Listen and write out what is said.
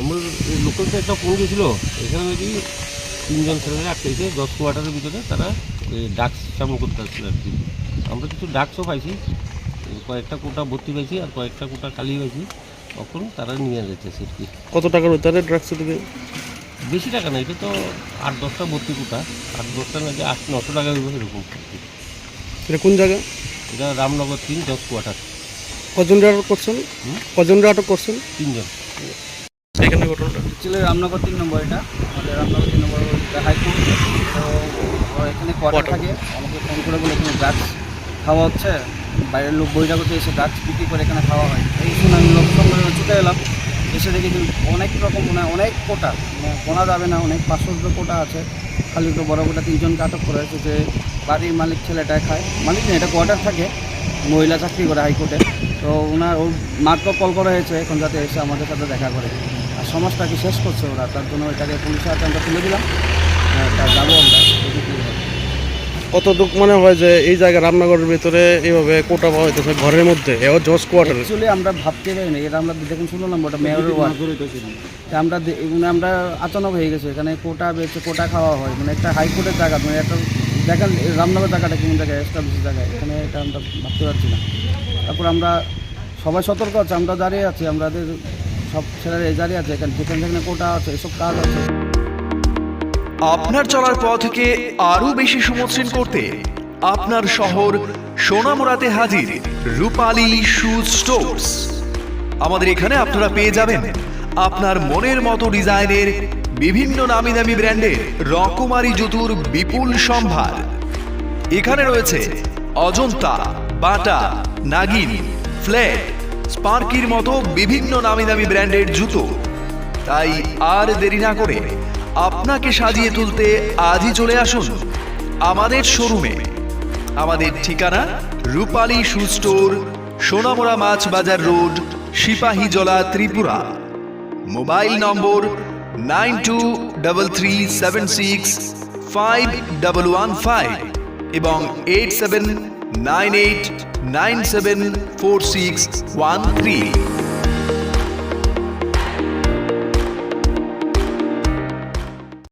আমার লোকাল থেকে একটা ফোন গেছিল এখানে নাকি তিনজন ছেলেরা আটকেছে দশ কোয়ার্টারের ভিতরে তারা ডাক্স সামন করতে আসছিল আর কি। আমরা কিছু ডাক্সও পাইছি কয়েকটা কোটা ভর্তি পাইছি আর কয়েকটা কোটা খালি পাইছি। তখন তারা নিয়ে যাচ্ছে আর কি কত টাকার উদ্ধারে ড্রাগস থেকে বেশি টাকা না এটা তো আট দশটা ভর্তি কোটা। আট দশটা নাকি আট নশো টাকা এরকম। এটা কোন জায়গা? এটা রামনগর তিন দশ কোয়ার্টার কজন আটক করছেন? কজন আটক করছেন? তিনজন। এখানে ঘটনাটা? ছিল রামনগর তিন নম্বর এটা। আমাদের রামনগর তিন নম্বর হাইকোর্ট তো এখানে কোয়ার্টার থাকে। আমাকে ফোন করে বলে এখানে ড্রাগস খাওয়া হচ্ছে। বাইরের লোক বহিরাগত এসে ড্রাগস বিক্রি করে এখানে খাওয়া হয়? এই শুনে আমি লোক সঙ্গে ছুটে এলাম। এসে দেখি অনেক রকম মানে অনেক কোটা। মানে গোনা যাবে না। অনেক পাঁচশো কোটা আছে। খালি একটু বড় কোটা তিনজনকে আটক করা হয়েছে যে বাড়ির মালিক ছেলেটা খায়। মালিক না এটা কোয়ার্টার থাকে। মহিলা চাকরি করে হাইকোর্টে। তো ওনার ওর মাকে কল করা হয়েছে। এখন যাতে এসে আমাদের সাথে দেখা করে। সমাজটাকে শেষ করছে ওরা তার জন্য এটাকে পুলিশের হাতে আমরা তুলে দিলাম। হ্যাঁ, তা যাব আমরা কত দুঃখ মনে হয় যে এই জায়গা রামনগরের ভিতরে এইভাবে কোটা পাওয়া হইতেছে ঘরের মধ্যে এও জজ কোয়ার্টারে অ্যাকচুয়ালি আমরা ভাবতে পারি না এটা আমরা দেখুন শুনলাম ওটা মেয়রের ওয়ার্ড তা আমরা মানে আমরা আচানক হয়ে গেছে এখানে কোটা বেচে কোটা খাওয়া হয় মানে একটা হাইকোর্টের জায়গা মানে একটা দেখেন রামনগর জায়গাটা কেমন জায়গায় এস্টাবলিশ জায়গায় এখানে এটা আমরা ভাবতে পারছি না। তারপর আমরা সবাই সতর্ক আছে আমরা দাঁড়িয়ে আছি আমাদের সব ছেলেরা দাঁড়িয়ে আছে, এখানে যেখানে যেখানে কোটা আছে, এসব কাজ আছে। আপনার চলার পথকে আরও বেশি সমশ্রীন করতে আপনার শহর সোনামুড়াতে হাজির রূপালী শুজ স্টোর্স। আমাদের এখানে আপনারা পেয়ে যাবেন আপনার মনের মতো ডিজাইনের বিভিন্ন নামি দামি ব্র্যান্ডের রকমারি জুতুর বিপুল সম্ভার। এখানে রয়েছে অজন্তা, বাটা, নাগিন, ফ্ল্যাট স্পার্কির মতো বিভিন্ন নামি দামি ব্র্যান্ডের জুতো। তাই আর দেরি না করে আপনাকে সাজিয়ে তুলতে আজই চলে আসুন আমাদের শোরুমে। আমাদের ঠিকানা রূপালী শু স্টোর সোনামোড়া মাছ বাজার road Sepahijala Tripura. Mobile number nine two double three seven six five double one five এবং এইট সেভেন 98974613